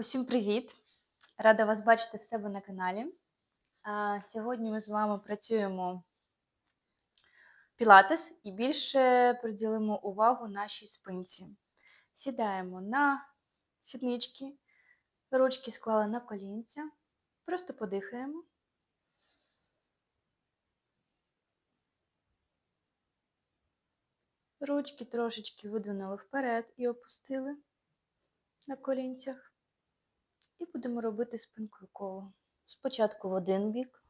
Усім привіт! Рада вас бачити в себе на каналі. Сьогодні ми з вами працюємо пілатес і більше приділимо увагу нашій спинці. Сідаємо на сіднички, ручки склали на колінця, просто подихаємо. Ручки трошечки видвинули вперед і опустили на колінцях. І будемо робити спинкою коло. Спочатку в один бік.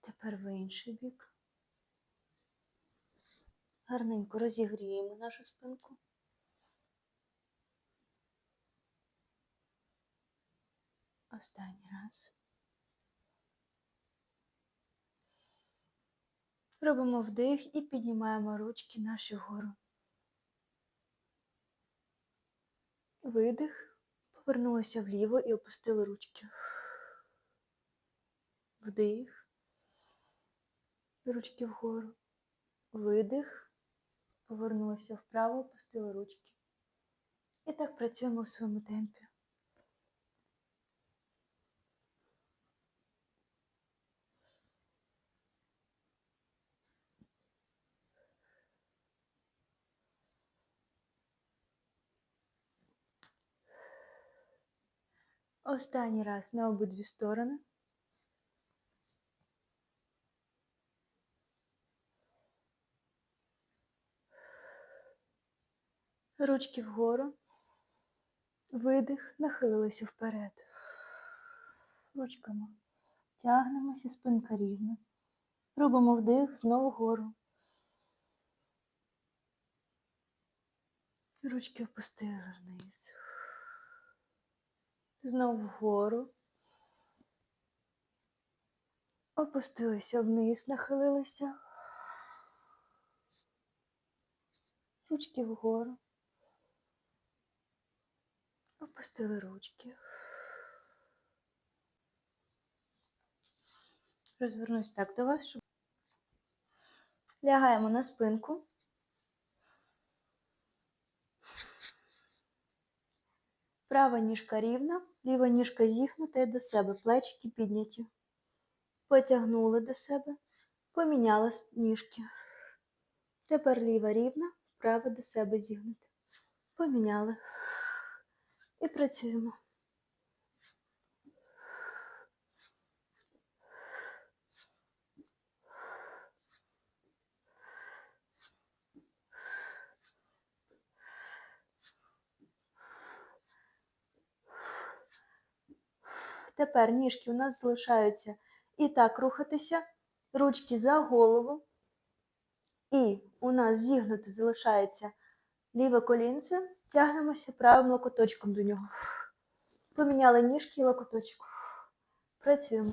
Тепер в інший бік. Гарненько розігріємо нашу спинку. Останній раз. Робимо вдих і піднімаємо ручки наші вгору. Видих. Повернулися вліво і опустили ручки. Вдих. Ручки вгору. Видих. Повернулися вправо, опустили ручки. І так працюємо в своєму темпі. Останній раз на обидві сторони. Ручки вгору. Видих, нахилилися вперед. Ручками. Тягнемося, спинка рівна. Робимо вдих, знову вгору. Ручки опустили вниз. Знову вгору. Опустилися вниз, нахилилися. Ручки вгору. Опустили ручки. Розвернусь так до вас, щоб лягаємо на спинку. Права ніжка рівна, ліва ніжка зігнута і до себе, плечики підняті. Потягнули до себе, поміняли ніжки. Тепер ліва рівна, права до себе зігнута. Поміняли. І працюємо. Тепер ніжки у нас залишаються і так рухатися, ручки за голову. І у нас зігнуто залишається ліве колінце, тягнемося правим локоточком до нього. Поміняли ніжки і локоточок. Працюємо.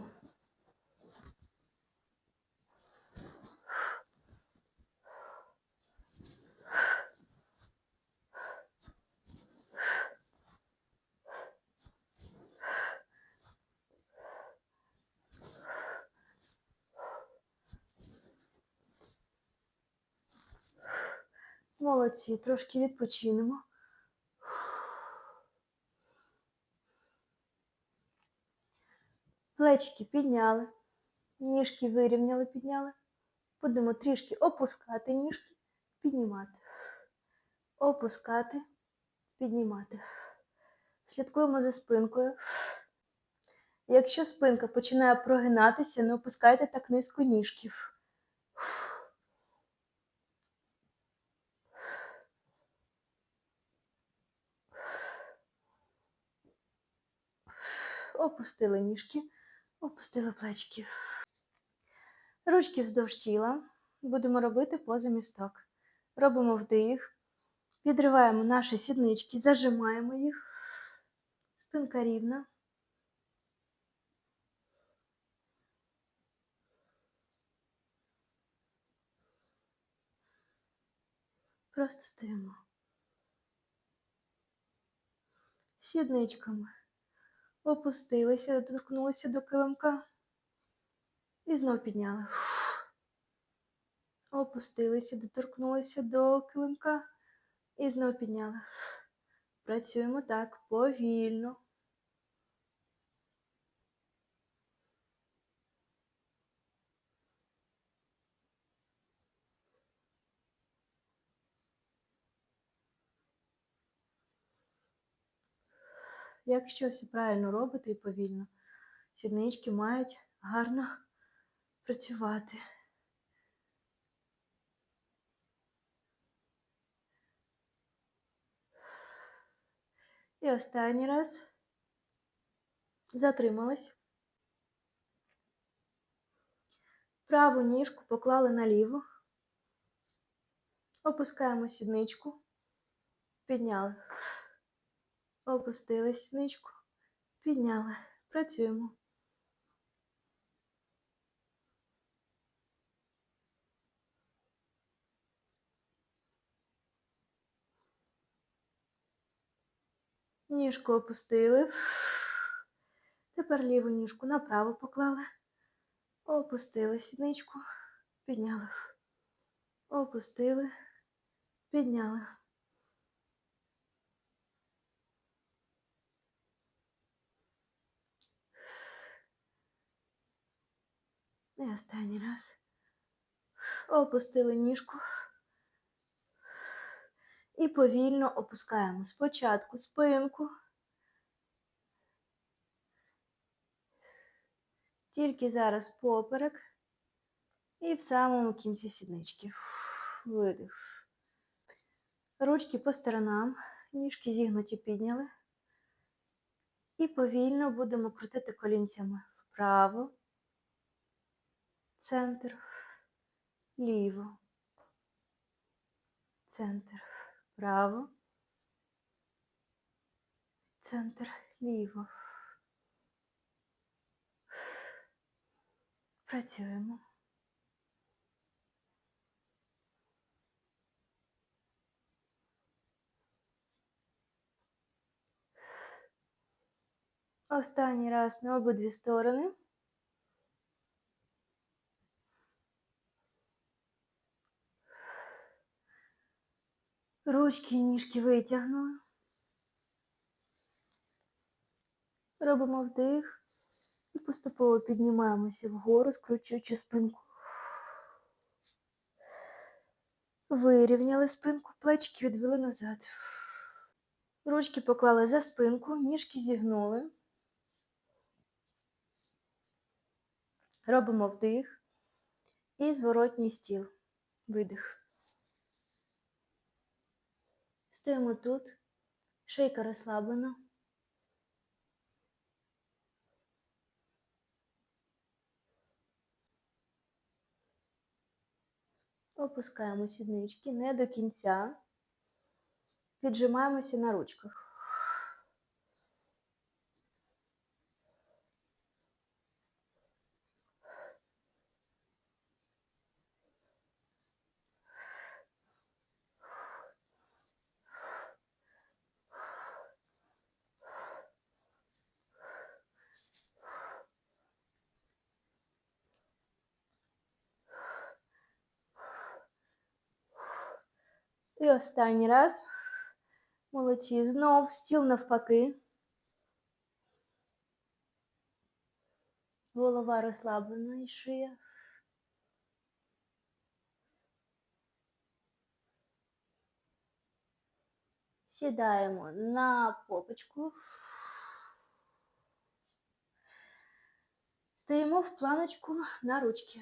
Молодці, трошки відпочинемо. Плечики підняли, ніжки вирівняли, підняли. Будемо трішки опускати ніжки, піднімати. Опускати, піднімати. Слідкуємо за спинкою. Якщо спинка починає прогинатися, не опускайте так низько ніжків. Опустили ніжки, опустили плечки. Ручки вздовж тіла. Будемо робити поза місток. Робимо вдих, підриваємо наші сіднички, зажимаємо їх. Спинка рівна. Просто стоїмо. Сідничками Опустилися, доторкнулися до килимка. І знов підняли. Опустилися, доторкнулися до килимка. І знов підняли. Працюємо так повільно. Якщо все правильно робити і повільно, сіднички мають гарно працювати. І останній раз. Затримались. Праву ніжку поклали на ліву. Опускаємо сідничку. Підняли. Опустили сідничку. Підняли. Працюємо. Ніжку опустили. Тепер ліву ніжку направо поклали. Опустили сідничку. Підняли. Опустили. Підняли. І останній раз. Опустили ніжку. І повільно опускаємо спочатку спинку. Тільки зараз поперек. І в самому кінці сіднички. Видих. Ручки по сторонам, ніжки зігнуті підняли. І повільно будемо крутити колінцями вправо, центр, ліво, центр, вправо, центр, ліво. Працюємо. Останній раз на обидві сторони. Ручки і ніжки витягнули. Робимо вдих і поступово піднімаємося вгору, скручуючи спинку. Вирівняли спинку, плечки відвели назад. Ручки поклали за спинку, ніжки зігнули. Робимо вдих і зворотній стіл. Видих. Стоїмо тут, шийка розслаблена. Опускаємо сіднички не до кінця. Піджимаємося на ручках. І останній раз. Молодці. Знов стіл навпаки. Голова розслаблена і шия. Сідаємо на попочку. Стоїмо в планочку на ручки.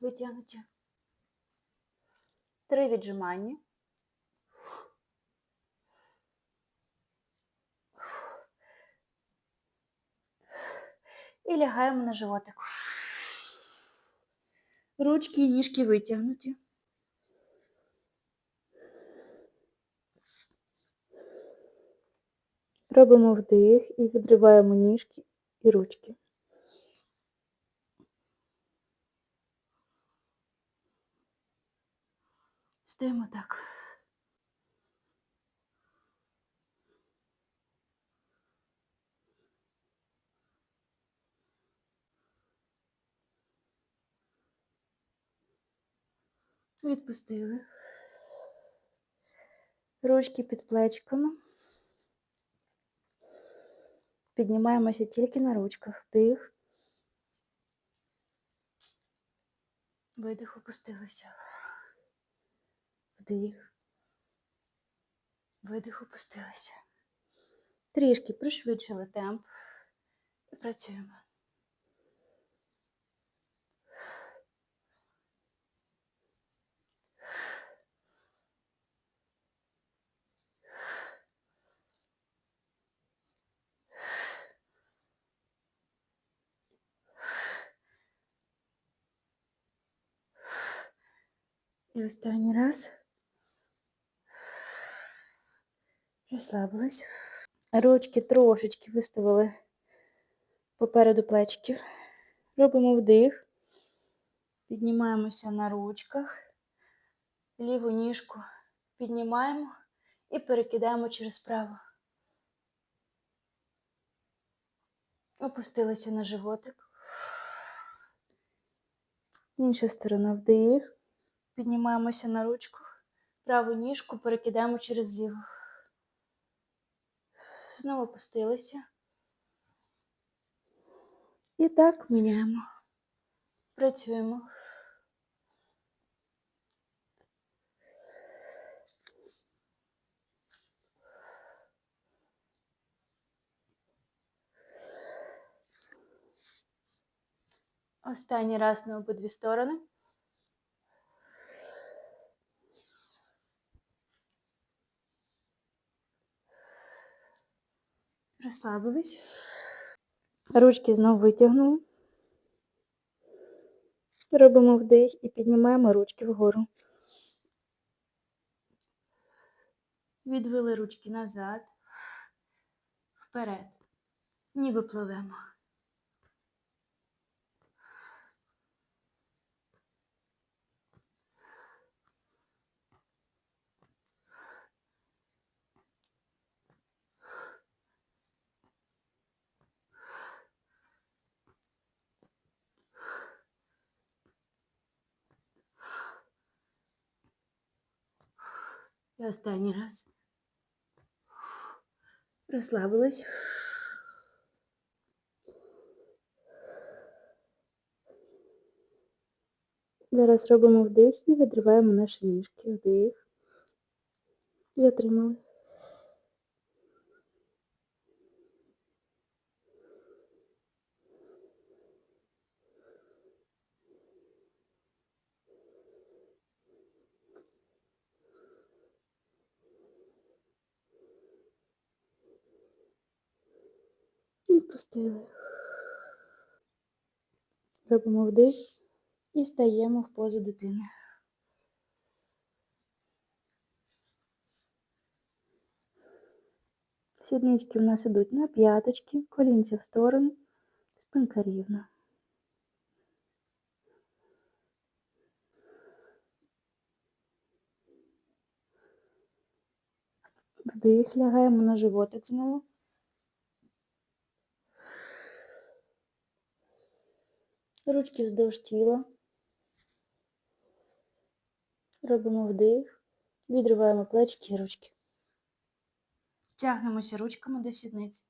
Витягнуті. Три віджимання. І лягаємо на животик. Ручки і ніжки витягнуті. Робимо вдих і відриваємо ніжки і ручки. Стоїмо так. Відпустили. Ручки під плечками. Піднімаємося тільки на ручках. Вдих. Видих, опустилися. Вдих. Видих, опустилися. Трішки пришвидшили темп. І працюємо. І останній раз. Розслабились. Ручки трошечки виставили попереду плечиків. Робимо вдих. Піднімаємося на ручках. Ліву ніжку піднімаємо і перекидаємо через праву. Опустилися на животик. Інша сторона вдих. Піднімаємося на ручку. Праву ніжку перекидаємо через ліву. Знову опустилися. І так міняємо. Працюємо. Останній раз на обидві сторони. Розслабились. Ручки знову витягнули. Робимо вдих і піднімаємо ручки вгору. Відвели ручки назад, вперед. Ніби пливемо. І останній раз. Розслабились. Зараз робимо вдих і відриваємо наші ніжки. Вдих. Затримали. Відпустили. Робимо вдих і стаємо в позу дитини. Сіднички у нас ідуть на п'яточки, колінця в сторону, спинка рівна. Вдих, лягаємо на животик знову. Ручки вздовж тіла. Робимо вдих, відриваємо плечки і ручки. Тягнемося ручками до сідниць.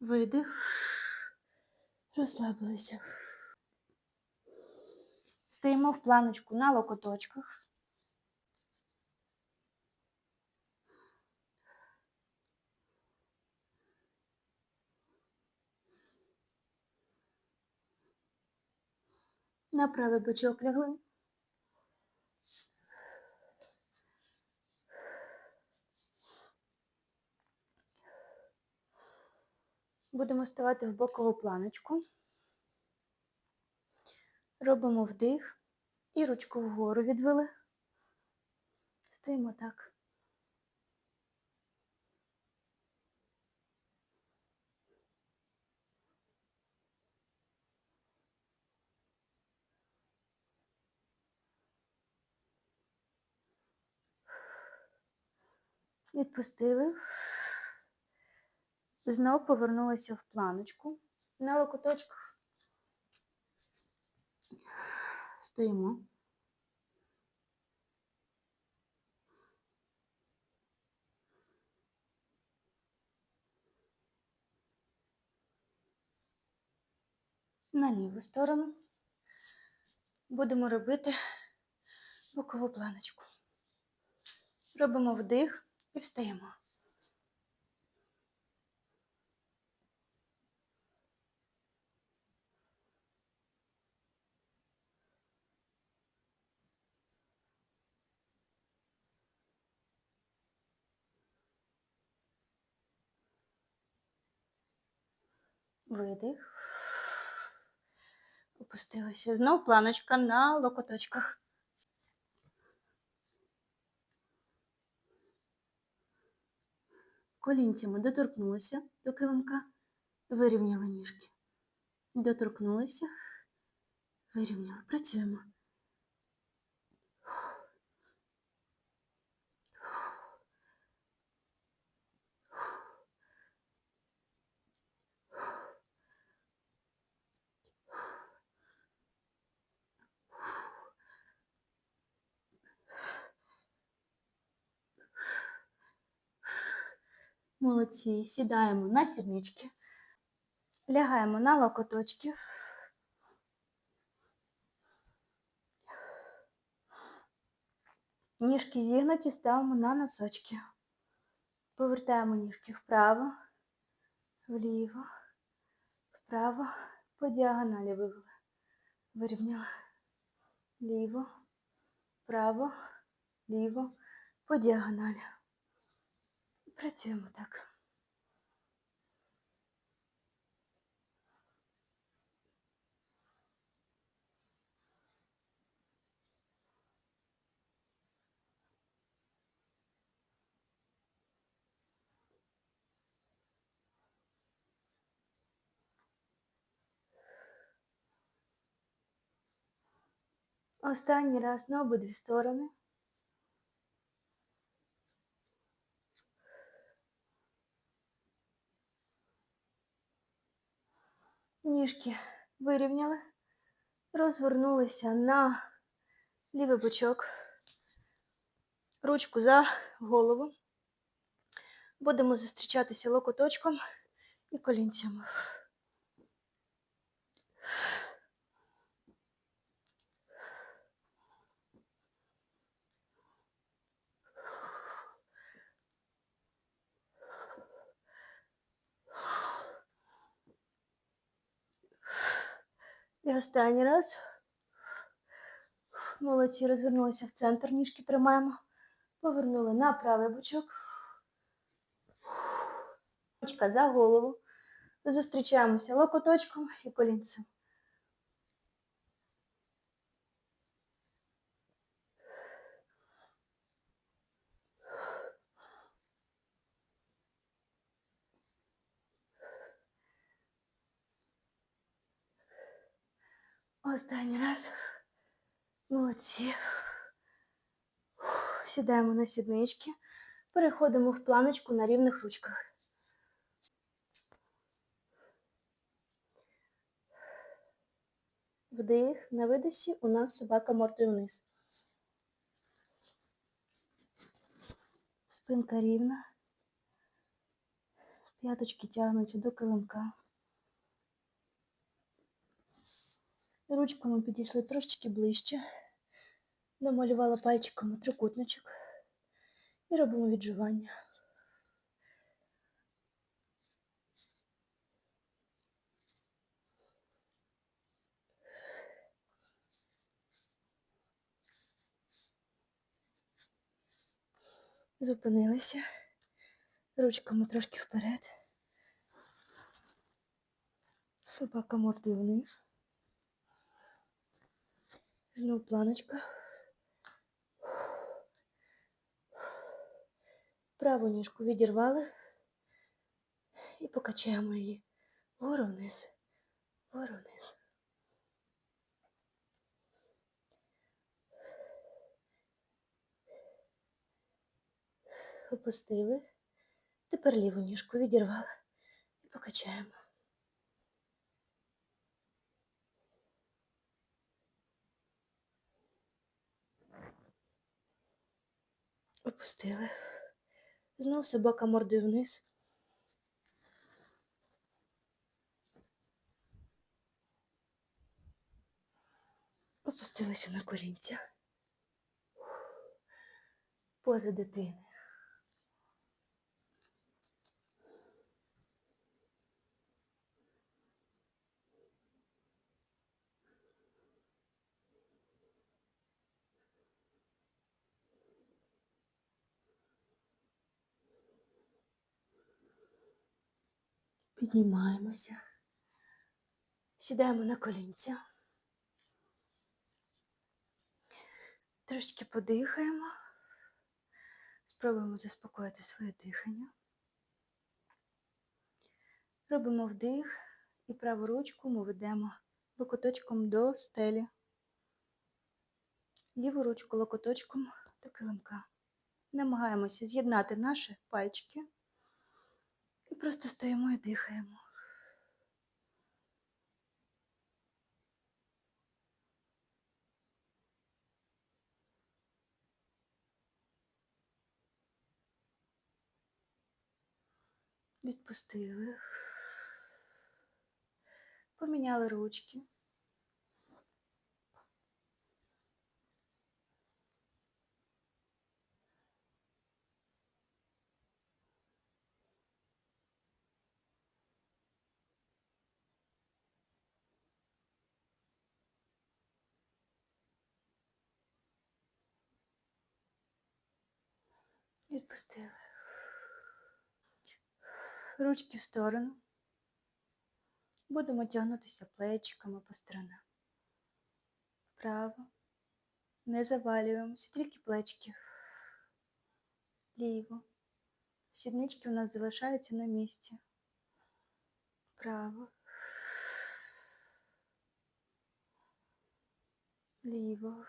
Видих. Розслабилися. Стоїмо в планочку на локоточках. На правий бочок лягли. Будемо ставати в бокову планочку. Робимо вдих і ручку вгору відвели. Стоїмо так. Відпустили. Знов повернулися в планочку. На локоточках. Стоїмо. На ліву сторону будемо робити бокову планочку. Робимо вдих і встаємо. Видих. Опустилися. Знов планочка на локоточках. Колінцями доторкнулися до килимка, вирівняли ніжки. Доторкнулися, вирівняли. Працюємо. Молодці. Сідаємо на сіднички, лягаємо на локоточки. Ніжки зігнуті, ставимо на носочки. Повертаємо ніжки вправо, вліво, вправо, по діагоналі вивели. Вирівняли. Ліво, вправо, ліво, по діагоналі. Працюємо так. Останній раз на обидві сторони. Ніжки вирівняли, розвернулися на лівий бочок, ручку за голову. Будемо зустрічатися локоточком і колінцями. І останній раз. Молодці, розвернулися в центр, ніжки тримаємо. Повернули на правий бочок. Ручка за голову. Зустрічаємося локоточком і колінцем. Останній раз. Молодці. Сідаємо на сіднички. Переходимо в планочку на рівних ручках. Вдих, на видосі у нас собака мордою вниз. Спинка рівна. П'яточки тягнуться до килимка. Ручками підійшли трошечки ближче. Намалювала пальчиками трикутничок. І робимо відживання. Зупинилися. Ручками трошки вперед. Собака мордою вниз. Знов планочка. Праву ніжку відірвали і покачаємо її вгору вниз, вгору вниз. Опустили. Тепер ліву ніжку відірвали і покачаємо. Опустили. Знов собака мордою вниз. Опустилися на корінця. Поза дитини. Піднімаємося. Сідаємо на колінця. Трошки подихаємо. Спробуємо заспокоїти своє дихання. Робимо вдих і праву ручку ми ведемо локоточком до стелі. Ліву ручку локоточком до килимка. Намагаємося з'єднати наші пальчики і просто стоїмо і дихаємо. Відпустили. Поміняли ручки. Відпустили. Ручки в сторону. Будемо тягнутися плечиками по сторонам. Вправо. Не завалюємося, тільки плечки. Ліво. Сіднички у нас залишаються на місці. Вправо. Ліво.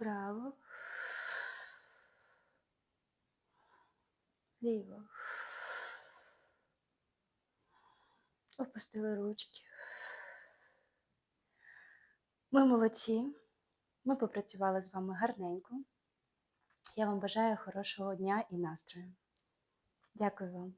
Право. Ліво. Опустили ручки. Ми молодці. Ми попрацювали з вами гарненько. Я вам бажаю хорошого дня і настрою. Дякую вам.